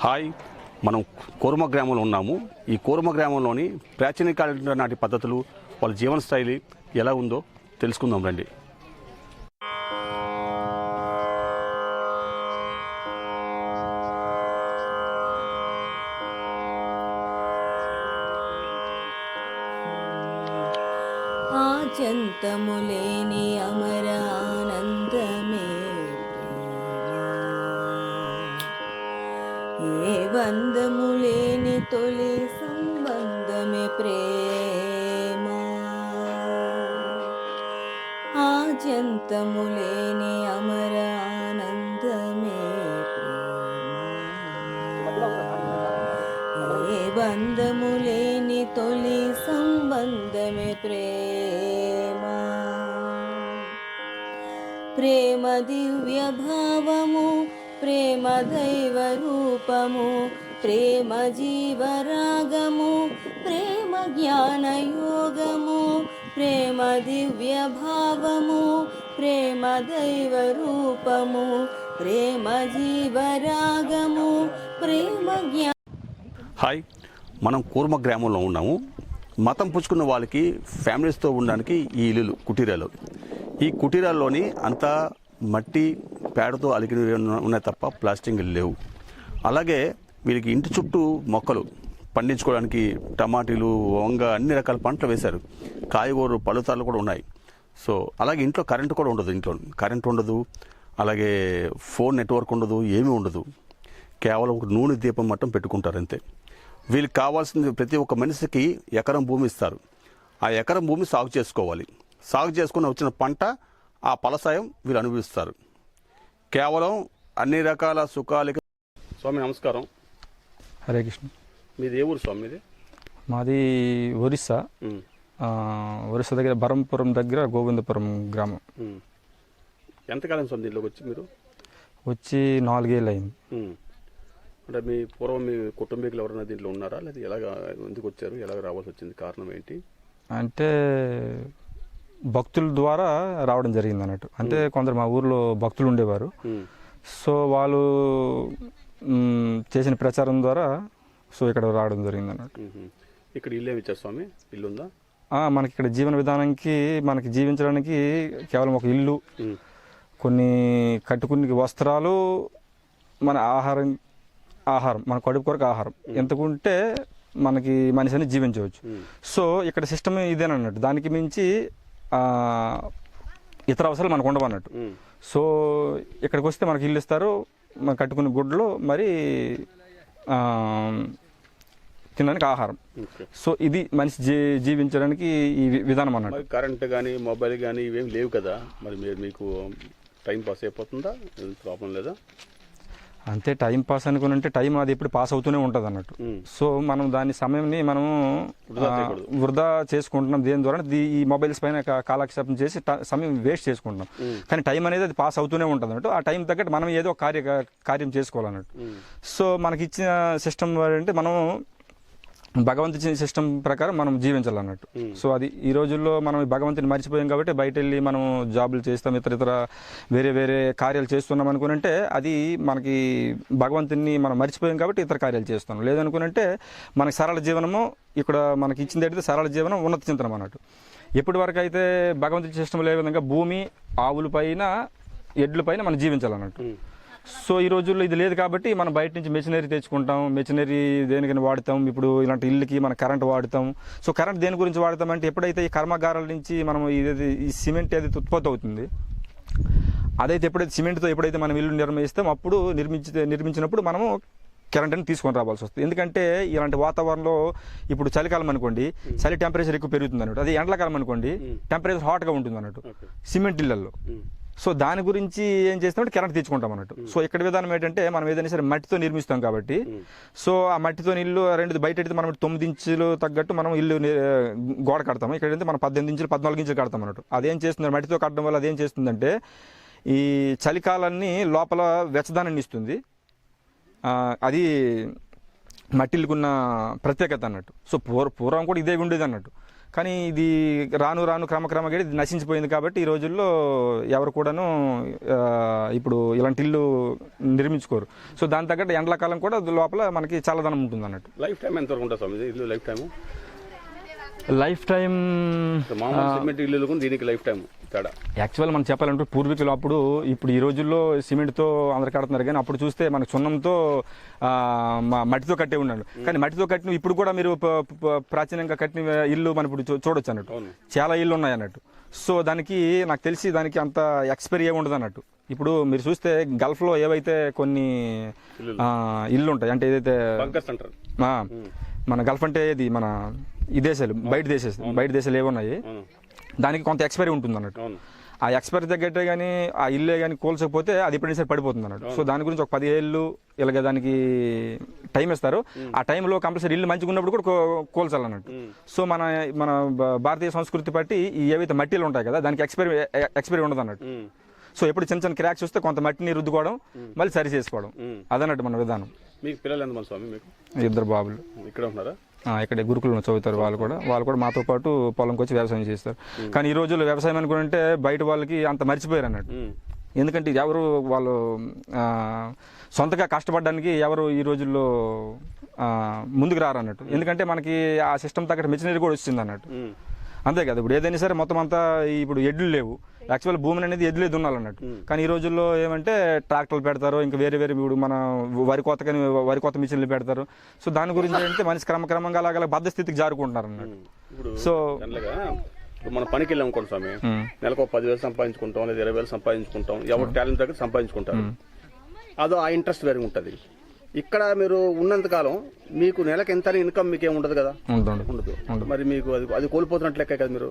Hi. మనం కోరుమ గ్రామంలో ఉన్నాము. ఈ కోరుమ గ్రామంలోని ప్రాచీన కాలం నాటి పద్ధతులు వాళ్ళ జీవన శైలి ఎలా ఉందో తెలుసుకుందాం రండి. ఆచంతములేని అమరానందం ప్రేమ. ఏ బంధములేని తొలి సంబంధమే ప్రేమ ఆచంతములేని అమరానందమే ప్రేమ ఏ బంధములేని తొలి సంబంధమే ప్రేమ ప్రేమ దివ్య భావము ప్రేమ దైవ రూపము ప్రేమ జీవరాగము ప్రేమ జ్ఞాన యోగము ప్రేమ దివ్య భావము ప్రేమ దైవ రూపము ప్రేమ జీవరాగము ప్రేమ జ్ఞాన హాయ్ మనం కూర్మ గ్రామంలో ఉన్నాము. మతం పుచ్చుకున్న వాళ్ళకి ఫ్యామిలీస్తో ఉండడానికి ఈ ఇల్లులు కుటీరాలు. ఈ కుటీరాల్లోని అంతా మట్టి పేడతో అలికిన ఉన్నాయి తప్ప ప్లాస్టింగ్ లేవు. అలాగే వీరికి ఇంటి చుట్టూ మొక్కలు పండించుకోవడానికి టమాటీలు వంగ అన్ని రకాల పంటలు వేశారు. కాయగూరలు పలుతాలు కూడా ఉన్నాయి. సో అలాగే ఇంట్లో కరెంటు కూడా ఉండదు ఇంట్లో. కరెంట్ ఉండదు. అలాగే ఫోన్ నెట్వర్క్ ఉండదు ఏమీ ఉండదు. కేవలం ఒక నూనె దీపం మట్టం పెట్టుకుంటారు అంతే. వీళ్ళకి కావాల్సింది ప్రతి ఒక్క మనిషికి ఎకరం భూమి ఇస్తారు. ఆ ఎకరం భూమి సాగు చేసుకోవాలి. సాగు చేసుకుని వచ్చిన పంట ఆ ఫలసాయం వీళ్ళు అనుభవిస్తారు. కేవలం అన్ని రకాల సుఖాలకి స్వామి నమస్కారం. హరే కృష్ణ. మీది ఏ ఊరు స్వామి మీది? మాది ఒరిస్సా. ఒరిస్సా దగ్గర బరంపురం దగ్గర గోవిందపురం గ్రామం. ఎంతకాలం స్వామి దీంట్లోకి వచ్చి మీరు? వచ్చి నాలుగేళ్ళు అయింది. అంటే మీ పూర్వం మీ కుటుంబీకులు ఎవరైనా దీంట్లో ఉన్నారా? లేదా ఎలాగ ఎందుకు వచ్చారు? ఎలాగ రావాల్సి వచ్చింది? కారణం ఏంటి? అంటే భక్తుల ద్వారా రావడం జరిగింది అన్నట్టు. అంటే కొందరు మా ఊర్లో భక్తులు ఉండేవారు. సో వాళ్ళు చేసిన ప్రచారం ద్వారా సో ఇక్కడ రావడం జరిగింది అన్నట్టు. ఇక్కడ ఇల్లు ఏమి ఇచ్చారు స్వామి? ఇల్లు ఉందా మనకి ఇక్కడ జీవన విధానానికి మనకి జీవించడానికి కేవలం ఒక ఇల్లు కొన్ని కట్టుకుని వస్త్రాలు మన ఆహారం ఆహారం మన కడుపు కొరకు ఆహారం. ఎంతకుంటే మనకి మనిషిని జీవించవచ్చు. సో ఇక్కడ సిస్టమ్ ఇదేనన్నట్టు. దానికి మించి ఇతర అవసరాలు మనకు ఉండవు అన్నట్టు. సో ఇక్కడికి వస్తే మనకి ఇల్లు ఇస్తారు మనం కట్టుకునే గుడ్లు మరి తినడానికి ఆహారం. సో ఇది మనిషి జీ జీవించడానికి ఈ విధానం అన్నట్టు. కరెంట్ కానీ మొబైల్ కానీ ఇవేం లేవు కదా? మరి మీరు మీకు టైం పాస్ అయిపోతుందా? ప్రాబ్లం లేదా? అంతే టైం పాస్ అనుకుని అంటే టైం అది ఎప్పుడు పాస్ అవుతూనే ఉంటుంది అన్నట్టు. సో మనం దాని సమయంని మనం వృధా చేసుకుంటున్నాం దేని ద్వారా ఈ మొబైల్స్ పైన కాలక్షేపం చేసి సమయం వేస్ట్ చేసుకుంటున్నాం. కానీ టైం అనేది అది పాస్ అవుతూనే ఉంటుంది అన్నట్టు ఆ టైం తగ్గట్టు మనం ఏదో కార్య కార్యం చేసుకోవాలన్నట్టు. సో మనకి ఇచ్చిన సిస్టమ్ అంటే మనం భగవంతు ఇచ్చిన సిస్టమ్ ప్రకారం మనం జీవించాలన్నట్టు. Hmm. సో అది ఈ రోజుల్లో మనం భగవంతుని మర్చిపోయాం కాబట్టి బయట వెళ్ళి మనం జాబులు చేస్తాం ఇతర ఇతర వేరే వేరే కార్యాలు చేస్తున్నాం అనుకునంటే అది మనకి భగవంతుని మనం మర్చిపోయాం కాబట్టి ఇతర కార్యాలు చేస్తున్నాం. లేదనుకునంటే మనకి సరళ జీవనము ఇక్కడ మనకి ఇచ్చింది అయితే సరళ జీవనం ఉన్నత చింతనం అన్నట్టు. ఎప్పటి వరకు అయితే భగవంతుని సిస్టంలో ఏ విధంగా భూమి ఆవుల పైన ఎడ్ల పైన మనం జీవించాలన్నట్టు. ఉమ్. సో ఈ రోజుల్లో ఇది లేదు కాబట్టి మనం బయట నుంచి మెషినరీ తెచ్చుకుంటాం. మెషినరీ దేనికైనా వాడతాం. ఇప్పుడు ఇలాంటి ఇల్లుకి మన కరెంట్ వాడతాం. సో కరెంట్ దేని గురించి వాడతాం అంటే ఎప్పుడైతే ఈ కర్మాగారాల నుంచి మనం ఇది ఈ సిమెంట్ అది ఉత్పత్తి అవుతుంది అదైతే ఎప్పుడైతే సిమెంట్తో ఎప్పుడైతే మనం ఇల్లు నిర్మిస్తాం అప్పుడు నిర్మించి నిర్మించినప్పుడు మనము కరెంట్ అని తీసుకొని రావాల్సి వస్తుంది. ఎందుకంటే ఇలాంటి వాతావరణంలో ఇప్పుడు చలికాలం అనుకోండి చలి టెంపరేచర్ ఎక్కువ పెరుగుతుంది అన్నట్టు అదే ఎండాకాలం అనుకోండి టెంపరేచర్ హాట్గా ఉంటుంది అన్నట్టు. సిమెంట్ ఇళ్ళలో. సో దాని గురించి ఏం చేస్తామంటే కరెంట్ తెచ్చుకుంటాం అన్నట్టు. సో ఇక్కడ విధానం ఏంటంటే మనం ఏదైనా సరే మట్టితో నిర్మిస్తాం కాబట్టి. సో ఆ మట్టితో ఇల్లు రెండు బయట అయితే మనం తొమ్మిది ఇంచులు తగ్గట్టు మనం ఇల్లు గోడ కడతాము. ఇక్కడ అయితే మనం పద్దెనిమిది ఇంచులు పద్నాలుగు ఇంచులు కడతాం అన్నట్టు. అదేం చేస్తుంది? మట్టితో కట్టడం వల్ల అదేం చేస్తుందంటే ఈ చలికాలాన్ని లోపల వెచ్చదనాన్ని ఇస్తుంది. అది మట్టిల్కున్న ప్రత్యేకత అన్నట్టు. సో పూర్వ పూర్వం కూడా ఇదే ఉండేది అన్నట్టు. కానీ ఇది రాను రాను క్రమక్రమంగా ఇది నశించిపోయింది కాబట్టి ఈ రోజుల్లో ఎవరు కూడాను ఇప్పుడు ఇలాంటి ఇల్లు నిర్మించుకోరు. సో దాని తగ్గట్టు ఎండాకాలం కూడా లోపల మనకి చల్లదనం ఉంటుంది అన్నట్టు లైఫ్ టైం ఎంత వరకు ఉంటుంది స్వామి? ఇల్లు life time life time cement ఇల్లు దీనికి లైఫ్ టైం తేడా. యాక్చువల్ మనం చెప్పాలంటే పూర్వీకులు అప్పుడు ఇప్పుడు ఈ రోజుల్లో సిమెంట్తో అందరు కడుతున్నారు కానీ అప్పుడు చూస్తే మనకు సున్నంతో మట్టితో కట్టే ఉన్నాడు కానీ మట్టితో కట్టిన ఇప్పుడు కూడా మీరు ప్రాచీనంగా కట్టిన ఇల్లు మనం ఇప్పుడు చూడొచ్చు అన్నట్టు. చాలా ఇల్లు ఉన్నాయి అన్నట్టు. సో దానికి నాకు తెలిసి దానికి అంత ఎక్స్పైరీ ఏమి ఉండదు అన్నట్టు. ఇప్పుడు మీరు చూస్తే గల్ఫ్లో ఏవైతే కొన్ని ఇల్లు ఉంటాయి అంటే ఏదైతే మన గల్ఫ్ అంటే ఇది మన ఈ దేశాలు బయట దేశాలు బయట దేశాలు అవును. దానికి కొంత ఎక్స్పైరీ ఉంటుంది అన్నట్టు. ఆ ఎక్స్పైరీ తగ్గట్టే కానీ ఆ ఇల్లే కానీ కూల్చకపోతే అది ఎప్పుడైనా సరే పడిపోతుంది అన్నట్టు. సో దాని గురించి ఒక పది ఏళ్ళు ఇలాగ దానికి టైం ఇస్తారు. ఆ టైంలో కంపల్సరీ ఇల్లు మంచిగా ఉన్నప్పుడు కూడా కూల్చాలన్నట్టు. సో మన మన భారతీయ సంస్కృతి బట్టి ఈ ఏవైతే మట్టిలు ఉంటాయి కదా దానికి ఎక్స్పైరీ ఎక్స్పైరీ ఉండదు అన్నట్టు. సో ఎప్పుడు చిన్న చిన్న క్రాక్స్ వస్తే కొంత మట్టిని రుద్దుకోవడం మళ్ళీ సరి చేసుకోవడం. అదన్నట్టు మన విధానం. మీకు పిల్లలు ఎంతమంది స్వామి మీకు? ఇద్దరు బాబులు. ఇక్కడ ఉంటున్నారా ఆ, ఇక్కడ గురుకులు చదువుతారు వాళ్ళు కూడా. వాళ్ళు కూడా మాతో పాటు పొలంకి వచ్చి వ్యవసాయం చేస్తారు. కానీ ఈ రోజుల్లో వ్యవసాయం అనుకుంటే బయట వాళ్ళకి అంత మర్చిపోయారు అన్నట్టు. ఎందుకంటే ఎవరు వాళ్ళు సొంతగా కష్టపడడానికి ఎవరు ఈ రోజుల్లో ముందుకు రారు అన్నట్టు. ఎందుకంటే మనకి ఆ సిస్టమ్ తగ్గట్టు మెషినరీ కూడా వచ్చింది అన్నట్టు. అంతే కదా ఇప్పుడు ఏదైనా సరే మొత్తం అంతా ఇప్పుడు ఎడ్లు లేవు. యాక్చువల్ భూమిని అనేది ఎడ్లే దున్నాలన్నట్టు కానీ ఈ రోజుల్లో ఏమంటే ట్రాక్టర్లు పెడతారు ఇంకా వేరే వేరే ఇప్పుడు మన వరి కోత కానీ వరి కోత మిషన్లు పెడతారు. సో దాని గురించి ఏంటంటే మనిషి క్రమక్రమంగా అలాగ బద్ధ స్థితికి జారుకుంటున్నారు అన్నట్టు. ఇప్పుడు సో ఇప్పుడు మనం పనికి వెళ్ళాం అనుకోండి స్వామి. నెలకు ఒక పదివేలు సంపాదించుకుంటాం లేదా ఇరవై వేలు సంపాదించుకుంటాం ఎవరు టాలెంట్ దగ్గర సంపాదించుకుంటారు. అదో ఆ ఇంట్రెస్ట్ వేరే ఉంటుంది. ఇక్కడ మీరు ఉన్నంత కాలం మీకు నెలకు ఎంత ఇన్కమ్ మీకు ఏమి ఉండదు కదా? ఉండదు. మరి మీకు అది అది కోల్పోతున్నట్లు కదా మీరు?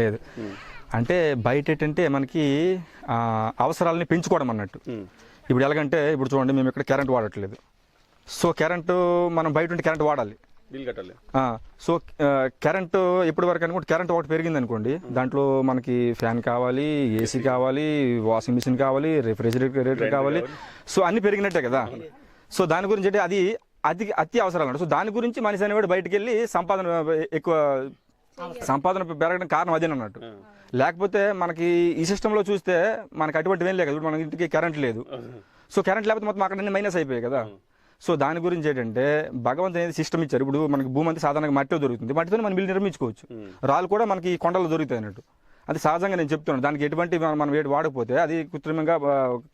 లేదు. అంటే బయట ఏంటంటే మనకి ఆ, అవసరాలని పెంచుకోవడం అన్నట్టు. ఇప్పుడు ఎలాగంటే ఇప్పుడు చూడండి మేము ఇక్కడ కరెంట్ వాడట్లేదు. సో కరెంటు మనం బయట ఉంటే కరెంట్ వాడాలి. బిల్ కట్టాలి. ఆ, సో కరెంటు ఎప్పటి వరకు అనుకుంటే కరెంట్ ఒకటి పెరిగింది అనుకోండి దాంట్లో మనకి ఫ్యాన్ కావాలి ఏసీ కావాలి వాషింగ్ మిషన్ కావాలి రెఫ్రిజిరేటర్ కావాలి. సో అన్ని పెరిగినట్టే కదా. సో దాని గురించి అంటే అది అతి అతి అవసరాలు అన్నమాట. సో దాని గురించి మనిషి అనేవాడు బయటికి వెళ్ళి సంపాదన ఎక్కువ సంపాదన పెరగడం కారణం అదేనన్నట్టు. లేకపోతే మనకి ఈ సిస్టంలో చూస్తే మనకి అటువంటివి ఏం లేదు కదా. మన ఇంటికి కరెంట్ లేదు. సో కరెంట్ లేకపోతే మొత్తం అక్కడ మైనస్ అయిపోయాయి కదా. సో దాని గురించి ఏంటంటే భగవంతు అనేది సిస్టమ్ ఇచ్చారు. ఇప్పుడు మనకి భూమి అంతా సాధారణంగా మట్టితో దొరుకుతుంది. మట్టితో మనం ఇల్లు నిర్మించుకోవచ్చు. రాళ్ళు కూడా మనకి కొండలు దొరుకుతాయి అన్నట్టు. అది సహజంగా నేను చెప్తున్నాను. దానికి ఎటువంటి మనం- మనం వేడి వాడకపోతే అది కృత్రిమంగా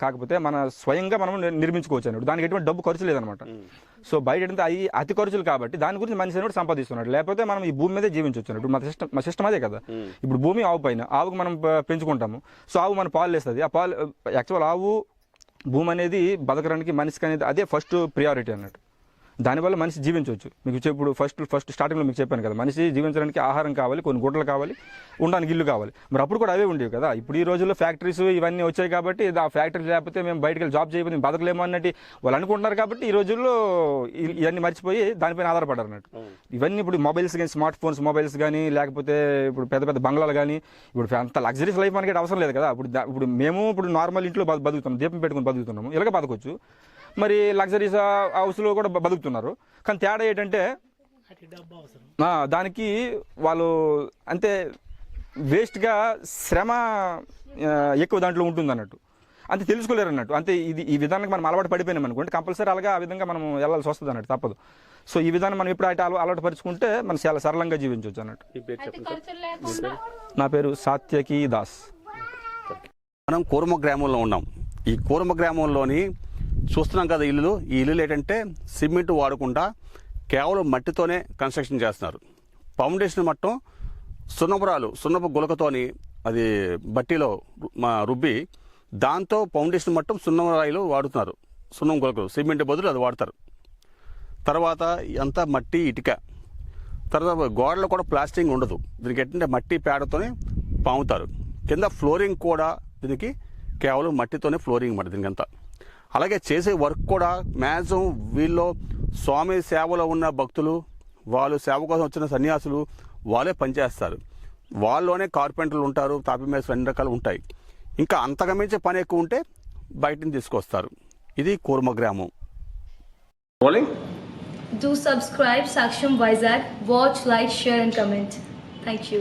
కాకపోతే మన స్వయంగా మనం నిర్- నిర్మించుకోవచ్చు అన్నట్టు. దానికి ఎటువంటి డబ్బు ఖర్చు లేదనమాట సో బయట ఏంటంటే అవి అతి ఖర్చులు కాబట్టి దాని గురించి మనిషి అనేవాడు సంపాదిస్తున్నాడు. లేకపోతే మనం ఈ భూమి మీదే జీవించవచ్చు అన్నట్టు. మా సిస్టమ్ మా సిస్టమ్ అదే కదా. ఇప్పుడు భూమి ఆవు పైన ఆవుకు మనం పెంచుకుంటాము. సో ఆవు మన పాలు వేస్తుంది ఆ పాలు యాక్చువల్ ఆవు భూమి అనేది బతకడానికి మనిషికి అనేది అదే ఫస్ట్ ప్రియారిటీ అన్నట్టు. దానివల్ల మనిషి జీవించవచ్చు. మీకు ఇప్పుడు ఫస్ట్ ఫస్ట్ స్టార్టింగ్లో మీకు చెప్పాను కదా మనిషి జీవించడానికి ఆహారం కావాలి కొన్ని గుడ్డలు కావాలి ఉండడానికి ఇల్లు కావాలి. మరి అప్పుడు కూడా అవే ఉండేవి కదా. ఇప్పుడు ఈ రోజుల్లో ఫ్యాక్టరీస్ ఇవన్నీ వచ్చాయి కాబట్టి ఆ ఫ్యాక్టరీ లేకపోతే మేము బయటకు వెళ్ళి జాబ్ చేయకపోతే మేము బతకలేము అన్నట్టు వాళ్ళు అనుకుంటున్నారు కాబట్టి ఈ రోజుల్లో ఇవన్నీ మర్చిపోయి దానిపైన ఆధారపడ్డారు అన్నట్టు. ఇవన్నీ ఇప్పుడు మొబైల్స్ కానీ స్మార్ట్ ఫోన్స్ మొబైల్స్ కానీ లేకపోతే ఇప్పుడు పెద్ద పెద్ద బంగ్లాలు కానీ ఇప్పుడు అంత లగ్జరీస్ లైఫ్ మనకి అవసరం లేదు కదా. ఇప్పుడు ఇప్పుడు మేము ఇప్పుడు నార్మల్ ఇంట్లో బతుకుతున్నాం దీపం పెట్టుకుని బతుకుతున్నాము ఇలాగ బతకొచ్చు. మరి లగ్జరీస్ హౌస్లో కూడా బతుకుతున్నారు. కానీ తేడా ఏంటంటే ఆ, దానికి వాళ్ళు అంతే వేస్ట్గా శ్రమ ఎక్కువ దాంట్లో ఉంటుంది అన్నట్టు అంతే తెలుసుకోలేరు అన్నట్టు అంతే ఇది ఈ విధానానికి మనం అలవాటు పడిపోయినాం అనుకోండి కంపల్సరీ అలాగా ఆ విధంగా మనం వెళ్ళాల్సి వస్తుంది అన్నట్టు తప్పదు. సో ఈ విధానం మనం ఎప్పుడు అటు అల- అలవాటు పరుచుకుంటే మనం చాలా సరళంగా జీవించవచ్చు అన్నట్టు నా పేరు సాత్యకి దాస్. మనం కూర్మ గ్రామంలో ఉన్నాం. ఈ కూర్మ గ్రామంలోని చూస్తున్నాం కదా ఇల్లులు. ఈ ఇల్లులు ఏంటంటే సిమెంట్ వాడకుండా కేవలం మట్టితోనే కన్స్ట్రక్షన్ చేస్తున్నారు. ఫౌండేషన్ మట్టం సున్నపురాలు సున్నపు గులకతోని అది బట్టీలో మా రుబ్బి దాంతో ఫౌండేషన్ మట్టం సున్నరాయిలు వాడుతున్నారు. సున్నం గులకలు సిమెంట్ బదులు అది వాడతారు. తర్వాత అంతా మట్టి ఇటుక. తర్వాత గోడలు కూడా ప్లాస్టింగ్ ఉండదు. దీనికి ఏంటంటే మట్టి పేడతోనే పాముతారు. కింద ఫ్లోరింగ్ కూడా దీనికి కేవలం మట్టితోనే ఫ్లోరింగ్ మాట దీనికి అంతా అలాగే చేసే వర్క్ కూడా మ్యాక్సిమం వీళ్ళు స్వామి సేవలో ఉన్న భక్తులు వాళ్ళు సేవ కోసం వచ్చిన సన్యాసులు వాళ్ళే పనిచేస్తారు వాళ్ళలోనే కార్పెంటర్లు ఉంటారు తాపి మేస్త్రులు అన్ని రకాలు ఉంటాయి ఇంకా అంతగా మించే పని ఎక్కువ ఉంటే బయట నుంచి తీసుకొస్తారు ఇది కూర్మ గ్రామం Do subscribe Saksham Vizag. Watch, like, share, and comment. Thank you.